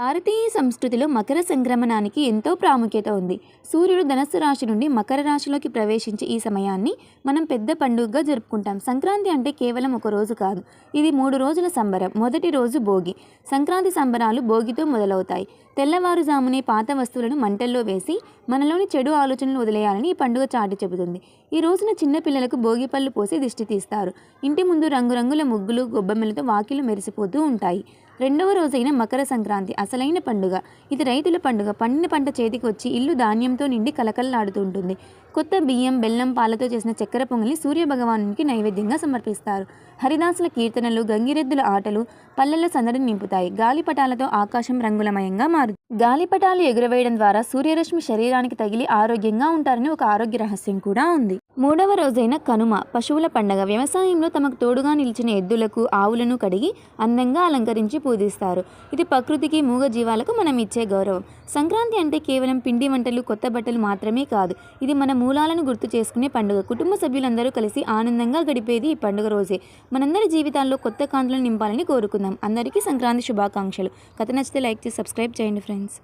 భారతీయ సంస్కృతిలో మకర సంక్రమణానికి ఎంతో ప్రాముఖ్యత ఉంది. సూర్యుడు ధనస్సు రాశి నుండి మకర రాశిలోకి ప్రవేశించే ఈ సమయాన్ని మనం పెద్ద పండుగగా జరుపుకుంటాం. సంక్రాంతి అంటే కేవలం ఒక రోజు కాదు. ఇది మూడు రోజుల సంబరం. మొదటి రోజు భోగి. సంక్రాంతి సంబరాలు భోగితో మొదలవుతాయి. తెల్లవారుజామునే పాత వస్తువులను మంటల్లో వేసి మనలోని చెడు ఆలోచనలు వదిలేయాలని ఈ పండుగ చాటి చెబుతుంది. ఈ రోజున చిన్నపిల్లలకు భోగి పళ్ళు పోసి దిష్టి తీస్తారు. ఇంటి ముందు రంగురంగుల ముగ్గులు గొబ్బెమ్మలతో వాకిలు మెరిసిపోతూ ఉంటాయి. రెండవ రోజైన మకర సంక్రాంతి అసలైన పండుగ. ఇది రైతుల పండుగ. పండిన పంట చేతికి వచ్చి ఇల్లు ధాన్యంతో నిండి కలకల్లాడుతుంటుంది. కొత్త బియ్యం బెల్లం పాలతో చేసిన చక్కెర పొంగలి సూర్యభగవానునికి నైవేద్యంగా సమర్పిస్తారు. హరిదాసుల కీర్తనలు గంగిరెద్దుల ఆటలు పల్లెల సందడిని నింపుతాయి. గాలిపటాలతో ఆకాశం రంగులమయంగా మారు గాలిపటాలు ఎగురవేయడం ద్వారా సూర్యరశ్మి శరీరానికి తగిలి ఆరోగ్యంగా ఉంటారని ఒక ఆరోగ్య రహస్యం కూడా ఉంది. మూడవ రోజైన కనుమ పశువుల పండగ వ్యవసాయంలో తమకు తోడుగా నిలిచిన ఎద్దులకు ఆవులను కడిగి అందంగా అలంకరించి పూజిస్తారు. ఇది ప్రకృతికి మూగ జీవాలకు మనం ఇచ్చే గౌరవం. సంక్రాంతి అంటే కేవలం పిండి వంటలు కొత్త బట్టలు మాత్రమే కాదు. ఇది మన మూలాలను గుర్తు చేసుకునే పండుగ. కుటుంబ సభ్యులందరూ కలిసి ఆనందంగా గడిపేది ఈ పండుగ రోజే. మనందరి జీవితాల్లో కొత్త కాంతులను నింపాలని కోరుకుందాం. అందరికీ సంక్రాంతి శుభాకాంక్షలు. కథ నచ్చితే లైక్ చేసి సబ్స్క్రైబ్ చేయండి ఫ్రెండ్స్.